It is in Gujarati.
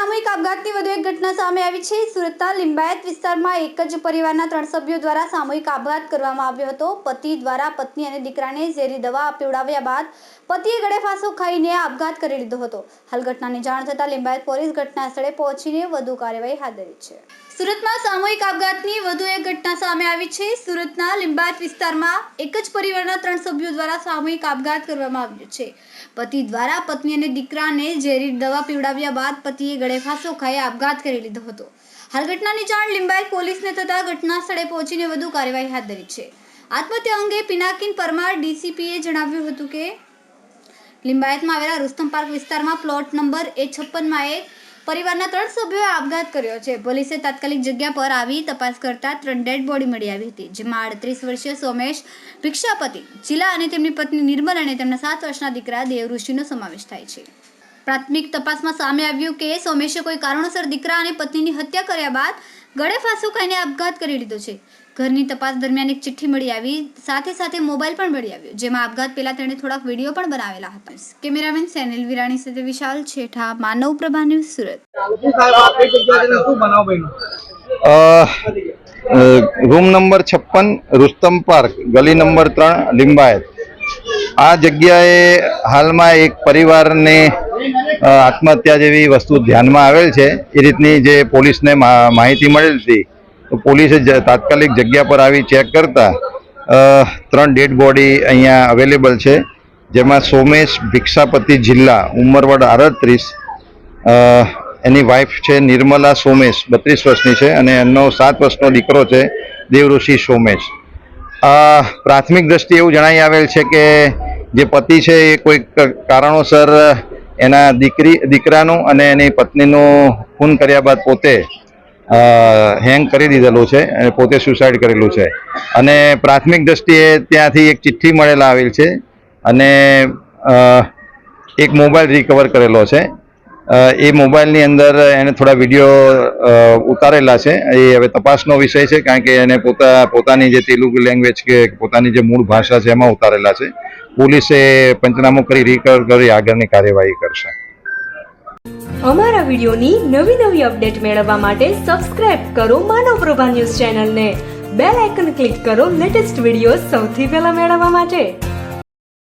આપઘાતની વધુ એક ઘટના સામે આવી છે. સુરતના લિંબાયત વિસ્તારમાં એક જ પરિવારના ત્રણ સભ્યો દ્વારા સામૂહિક આપઘાત કરવામાં આવ્યો હતો. પતિ દ્વારા પત્ની અને દીકરાને ઝેરી દવા પીવડાવ્યા બાદ પતિએ ગળે ફાંસો ખાઈને આપઘાત કરી લીધો હતો. હાલ ઘટનાની જાણ થતાં લિંબાયત પોલીસ ઘટના સ્થળે પહોંચીને વધુ કાર્યવાહી હાથ ધરી છે. સુરતમાં સામૂહિક આપઘાતની વધુ એક ઘટના સામે આવી છે. સુરતના લિંબાયત વિસ્તારમાં એક જ પરિવારના ત્રણ સભ્યો દ્વારા સામૂહિક આપઘાત કરવામાં આવ્યો છે. પતિ દ્વારા પત્ની અને દીકરાને ઝેરી દવા પીવડાવ્યા બાદ પતિએ ગળે ફાંસો આપઘાત કરી લીધો હતો. હાલ ઘટનાની જાણ લિંબાયત પોલીસને થતાં ઘટના સ્થળે પહોંચીને વધુ કાર્યવાહી હાથ ધરી છે. આત્મહત્યા અંગે પિનાકિન પરમાર ડીસીપીએ જણાવ્યું હતું કે, લિંબાયતમાં આવેલા રુસ્તમ પાર્ક વિસ્તારમાં પ્લોટ નંબર એ છપ્પનમાં એક પરિવારના ત્રણ સભ્યોએ આપઘાત કર્યો છે. પોલીસે તાત્કાલિક જગ્યા પર આવી તપાસ કરતા ત્રણ ડેડ બોડી મળી આવી હતી, જેમાં આડત્રીસ વર્ષીય સોમેશ ભિક્ષાપતિ, જિલ્લા અને તેમની પત્ની નિર્મલ અને તેમના સાત વર્ષના દીકરા દેવ ઋષિનો સમાવેશ થાય છે. પ્રાથમિક તપાસમાં સામે આવ્યું કે સોમેશે કોઈ કારણોસર દીકરા અને પત્નીની હત્યા કર્યા બાદ ગળે ફાંસો ખાઈને આપઘાત કરી લીધો છે. ઘરની તપાસ દરમિયાન એક ચિઠ્ઠી મળી આવી, સાથે સાથે મોબાઈલ પણ મળી આવ્યો, જેમાં આપઘાત પહેલા તેણે થોડાક વીડિયો પણ બનાવેલા હતા. કેમેરામેન સેનિલ વિરાણી સાથે Vishal Chhetha, Manav Prabha news Surat. Room number છપ્પન, રુસ્તમ પાર્ક, ગલી નંબર ત્રણ, લિંબાયત. આ જગ્યાએ હાલમાં એક પરિવારને આત્મહત્યા જેવી વસ્તુ ધ્યાનમાં આવેલ છે, એ રીતની જે પોલીસને માહિતી મળેલ હતી, તો પોલીસે તાત્કાલિક જગ્યા પર આવી ચેક કરતા ત્રણ ડેડ બોડી અહીંયા અવેલેબલ છે, જેમાં સોમેશ ભિક્ષાપતિ જિલ્લા, ઉંમરવડ આડત્રીસ એની વાઈફ છે નિર્મલા સોમેશ, બત્રીસ વર્ષની છે, અને એમનો સાત વર્ષનો દીકરો છે દેવઋષિ સોમેશ. પ્રાથમિક દ્રષ્ટિએ એવું જણાઈ આવેલ છે કે જે પતિ છે એ કોઈક કારણોસર એના દીકરી, દીકરાનું અને એની પત્નીનું ખૂન કર્યા બાદ પોતે હેંગ કરી દીધેલું છે અને પોતે સુસાઇડ કરેલું છે. અને પ્રાથમિક દ્રષ્ટિએ ત્યાંથી એક ચિઠ્ઠી મળેલા આવેલ છે અને એક મોબાઈલ રિકવર કરેલો છે. એ મોબાઈલની અંદર એને થોડા વીડિયો ઉતારેલા છે. એ હવે તપાસનો વિષય છે, કારણ કે એને પોતા, પોતાની જે તેલુગુ લેંગ્વેજ કે પોતાની જે મૂળ ભાષા છે, એમાં ઉતારેલા છે. પોલીસે પંચનામું કરી રિકવર કરી, આગળની કાર્યવાહી કરશે. અમારા વિડિયોની નવી નવી અપડેટ મેળવવા માટે સબસ્ક્રાઇબ કરો માનવ પ્રભા ન્યૂઝ ચેનલને. બેલ આઇકન ક્લિક કરો લેટેસ્ટ વીડિયો સૌથી પહેલા મેળવવા માટે.